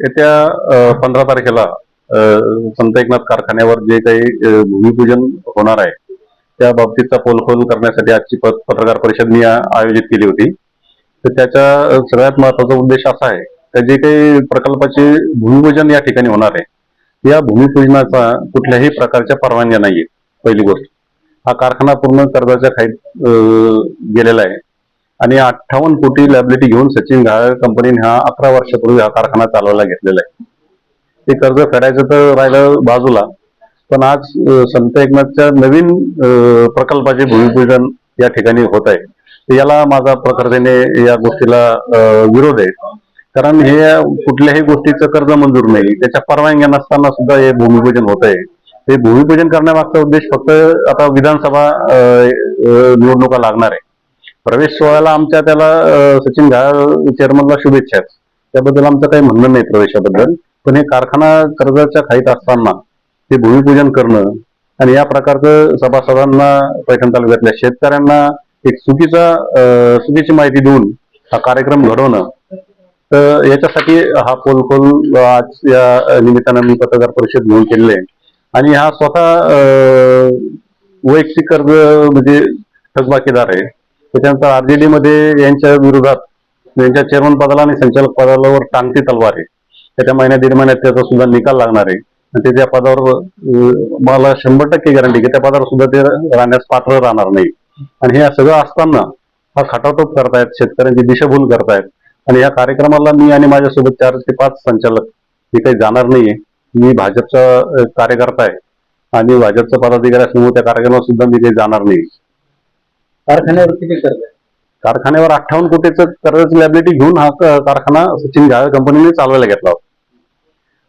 येत्या पंधरा तारखेला संत एकनाथ कारखान्यावर जे काही भूमिपूजन होणार आहे त्या बाबतीतचा पोलखोल करण्यासाठी आजची पत्रकार परिषद मी आयोजित केली होती. तर त्याचा सगळ्यात महत्त्वाचा उद्देश असा आहे तर जे काही प्रकल्पाचे भूमिपूजन या ठिकाणी होणार आहे या भूमिपूजनाचा कुठल्याही प्रकारच्या परवानग्या नाहीये पहिली गोष्ट. हा कारखाना पूर्ण कर्जाच्या खाईत गेलेला आहे. आणि अठ्ठावन्न कोटी लायबिलिटी घेऊन सचिन घाळ कंपनीने हा अकरा वर्षापूर्वी हा कारखाना चालवायला घेतलेला आहे. ते कर्ज फेडायचं तर राहिलं बाजूला पण आज संत एकनाथच्या नवीन प्रकल्पाचे भूमिपूजन या ठिकाणी होत आहे. याला माझा प्रखरतेने या गोष्टीला विरोध आहे. कारण हे कुठल्याही गोष्टीचं कर्ज मंजूर नाही. त्याच्या परवानग्या नसताना सुद्धा हे भूमिपूजन होत आहे. हे भूमिपूजन करण्यामागचा उद्देश फक्त आता विधानसभा निवडणुका लागणार आहे. प्रवेश सोहळ्याला आमच्या त्याला सचिन घाळ चेअरमनला शुभेच्छा आहेत. त्याबद्दल आमचं काही म्हणणं नाही प्रवेशाबद्दल. पण हे कारखाना कर्जाच्या खाईत असताना ते भूमिपूजन करणं आणि या प्रकारचं सभासदांना पैठण तालुक्यातल्या शेतकऱ्यांना एक चुकीचा चुकीची माहिती देऊन हा कार्यक्रम घडवणं तर याच्यासाठी हा पोल पोलखोल आज या निमित्तानं मी पत्रकार परिषद घेऊन केलेली आहे. आणि हा स्वतः वैयक्तिक कर्ज म्हणजे थकबाकीदार आहे. त्याच्यानंतर आरजेडी मध्ये यांच्या विरोधात यांच्या चेअरमन पदाला आणि संचालक पदावर टांगती तलवार आहे. त्याच्या महिन्या दीड महिन्यात त्याचा सुद्धा निकाल लागणार आहे. आणि ते त्या पदावर मला शंभर टक्के गॅरंटी की त्या पदावर सुद्धा ते राहण्यास पात्र राहणार नाही. आणि हे सगळं असताना हा खटाटोप करतायत शेतकऱ्यांची दिशाभूल करतायत. आणि या कार्यक्रमाला मी आणि माझ्यासोबत चार ते पाच संचालक हे काही जाणार नाहीये. मी भाजपचा कार्यकर्ता आहे. आणि भाजपचा पदाधिकारी असल्यामुळे त्या कार्यक्रमात सुद्धा मी काही जाणार नाही कारखान्यावर किती कर्ज आहे? कारखान्यावर अठ्ठावन्न कोटीचं कर्जाची लॅबिलिटी घेऊन हा क- कारखाना सचिन घाळ कंपनीने चालवायला घेतला होता.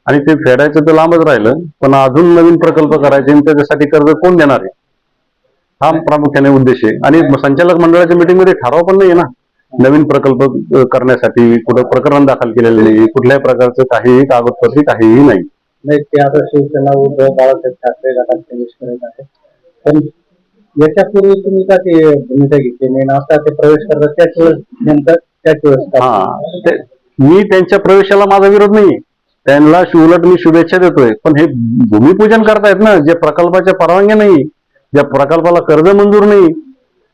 आणि ते फेडायचं तर लांबच राहिलं पण अजून नवीन प्रकल्प करायचे आणि त्याच्यासाठी कर्ज कोण देणार आहे? हा प्रामुख्याने उद्देश आहे. आणि संचालक मंडळाच्या मीटिंगमध्ये ठराव पण नाही ना. नवीन प्रकल्प अ, करण्यासाठी कुठं प्रकरण दाखल केलेलं नाही कुठल्याही प्रकारचं काहीही कागदपत्री काहीही नाही. नाही ते आता शिवसेना उद्धव बाळासाहेब ठाकरे गटात प्रवेश करत आहे पण याच्यापूर्वी तुम्ही का ते भूमिका घेतली नाही? आता ते प्रवेश करतात त्याच वेळेस नेमकं त्याच वेळेस हा ते- मी त्यांच्या प्रवेशाला माझा विरोध नाही त्यांना शु- उलट मी शुभेच्छा देतोय. पण हे भूमिपूजन करतायत ना जे प्रकल्पाच्या परवानग्या नाही ज्या प्रकल्पाला कर्ज मंजूर नाही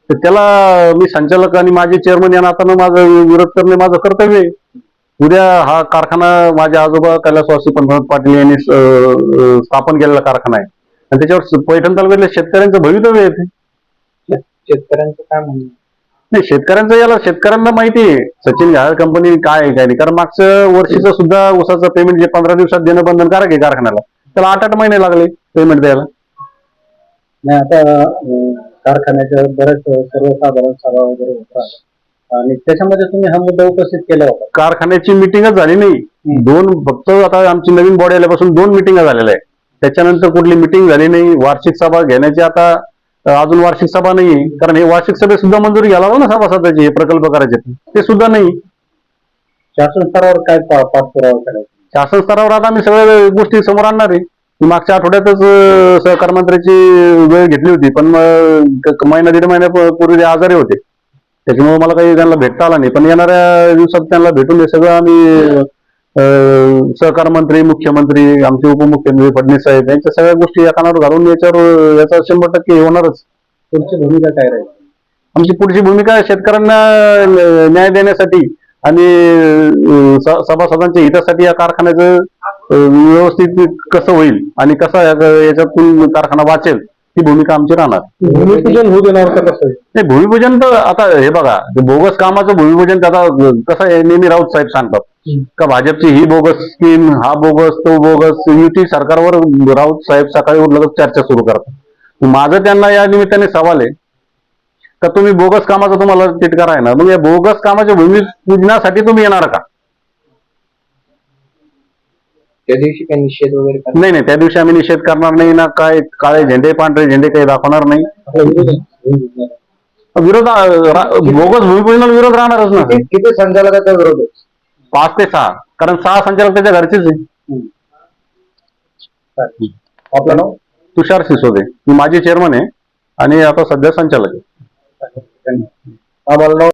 तर त्याला मी संचालक आणि माझे चेअरमन या नात्यानं माझं विरोध करणे माझं कर्तव्य आहे. उद्या हा कारखाना माझे आजोबा कैलासवासी पंतप्रधान पाटील यांनी स- अं, स्थापन केलेला कारखाना आहे. आणि त्याच्यावर पैठण तालुक्यातल्या शेतकऱ्यांचं भवितव्य आहे ते. शेतकऱ्यांचं काय म्हणणं? नाही शेतकऱ्यांचं याला शेतकऱ्यांना माहिती आहे. सचिन घाळ कंपनी काय आहे काय नाही. कारण मागच्या वर्षीचं सुद्धा ऊसाचं पेमेंट जे पंधरा दिवसात देणं बंधनकारक आहे कारखान्याला. त्याला आठ आठ महिने लागले पेमेंट द्यायला. नाही आता अं, कारखान्याच्या बऱ्याच सर्वसाधारण सभा वगैरे होतात. आणि त्याच्यामध्ये तुम्ही हा मुद्दा उपस्थित केला होता. कारखान्याची मिटिंगच झाली नाही. दोन फक्त आता आमची नवीन बॉडी आल्यापासून दोन मिटिंग झालेल्या आहे त्याच्यानंतर कुठली मिटिंग झाली नाही. वार्षिक सभा घेण्याची आता अजून वार्षिक सभा नाही कारण हे वार्षिक सभेत सुद्धा मंजुरी घ्यायला हवं ना सभासदाची हे प्रकल्प करायचे. ते सुद्धा नाही. शासन स्तरावर काय पाठपुरावा करायचा? शासन स्तरावर आता आम्ही सगळ्या गोष्टी समोर आणणार आहे. मागच्या आठवड्यातच सहकार मंत्र्याची वेळ घेतली होती. पण महिना दीड महिन्यापूर्वी ते आजारी होते. त्याच्यामुळे मला काही त्यांना भेटता आला नाही. पण येणाऱ्या दिवसात त्यांना भेटून हे सगळं आम्ही सहकार मंत्री मुख्यमंत्री आमचे उपमुख्यमंत्री फडणवीस साहेब यांच्या सगळ्या गोष्टी या कानावर घालून याच्यावर याचा शंभर टक्के होणारच. तुमची भूमिका काय राहील? आमची पुढची भूमिका शेतकऱ्यांना न्याय देण्यासाठी आणि सभासदांच्या हितासाठी या कारखान्याचं व्यवस्थित कसं होईल आणि कसा याच्यातून कारखाना वाचेल ही भूमिका आमची राहणार. भूमिपूजन होऊ देणार का कसं? नाही भूमिपूजन तर आता हे बघा ते बोगस कामाचं भूमिपूजन त्याचा कसं आहे नेहमी राऊत साहेब सांगतात. का भाजपची ही बोगस स्कीम हा बोगस तो बोगस युती सरकारवर राऊत साहेब सकाळी उठलं चर्चा सुरू करतात. माझं त्यांना या निमित्ताने सवाल आहे का तुम्ही बोगस कामाचा तुम्हाला तिटकार आहे ना? मग या बोगस कामाच्या भूमिपूजनासाठी तुम्ही येणार का? त्या दिवशी काही निषेध वगैरे नाही नाही त्या दिवशी आम्ही निषेध करणार नाही ना काय काळे झेंडे पांढरे झेंडे काही दाखवणार नाही. विरोध बोगस भूमिपूजनाला विरोध राहणारच ना. किती संचालकाचा विरोध आहे? पाच ते सहा. कारण सहा संचालक त्याच्या घरचेच आहे. आपलं नाव तुषार सिसोदे मी माझे चेअरमन आहे आणि आता सध्या संचालक आहे. आम्हाला नाव